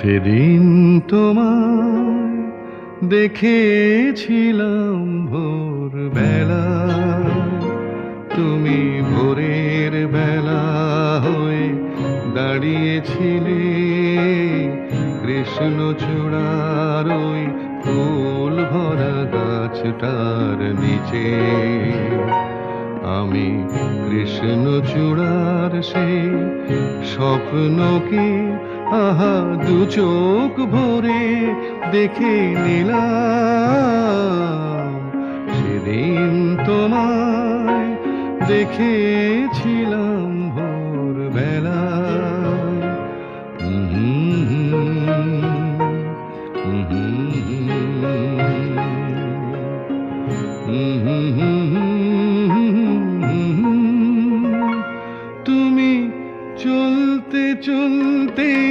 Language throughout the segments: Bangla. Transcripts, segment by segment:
সেদিন তোমার দেখেছিলাম ভোর বেলা তুমি ভোরের বেলা হয়ে দাঁড়িয়েছিলে কৃষ্ণ চূড়ার ওই ফুল ভরা গাছটার নিচে। আমি কৃষ্ণ চূড়ার সেই স্বপ্নকে আহা দু চোখ ভরে দেখে নিলাম সেদিন তোমায় দেখেছিলাম ভোর বেলা তুমি চলতে চলতে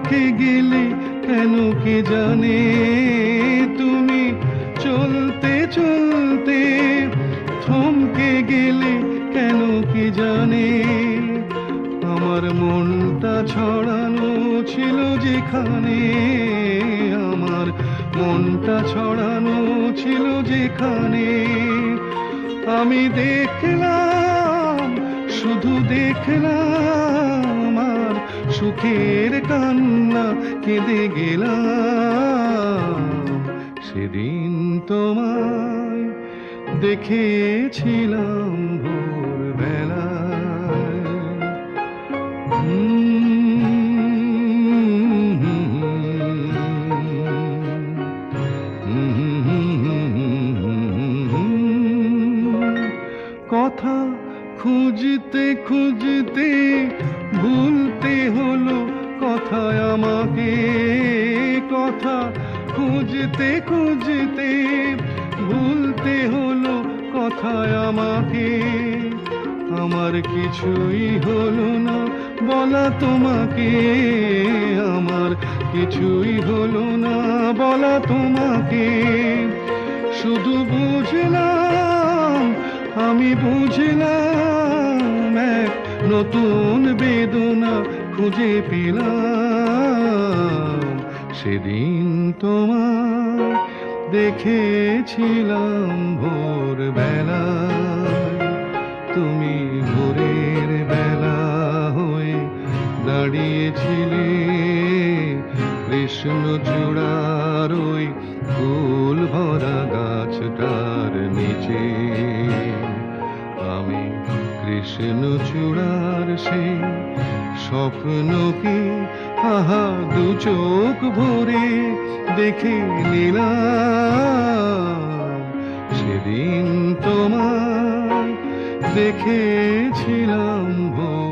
থমকে গেলে কেন কে জানে? তুমি চলতে চলতে থমকে গেলে কেন কে জানে? আমার মনটা ছড়ানো ছিল যেখানে, আমার মনটা ছড়ানো ছিল যেখানে। আমি দেখলাম, শুধু দেখলাম সুখের কান্না কেঁদে গেলাম। সেদিন তোমায় দেখেছিলাম ভোরবেলায়। কথা খুঁজতে খুঁজতে খুঁজতে খুঁজতে ভুলতে হলো কথায় আমাকে। আমার কিছুই হলো না বলা তোমাকে। আমার কিছুই হলো না বলা তোমাকে। শুধু বুঝলাম, আমি বুঝলাম, এক নতুন বেদনা খুঁজে পেলাম। সেদিন তোমার দেখেছিলাম ভোর বেলায় তুমি ভোরের বেলা হয়ে দাঁড়িয়েছিলে কৃষ্ণ চূড়ার ওই ফুল ভরা গাছটার নিচে। আমি কৃষ্ণ চূড়ার সেই স্বপ্নকে আহা দু চোখ ভরে দেখে নিলাম। সেদিন তোমার দেখেছিলাম ভোর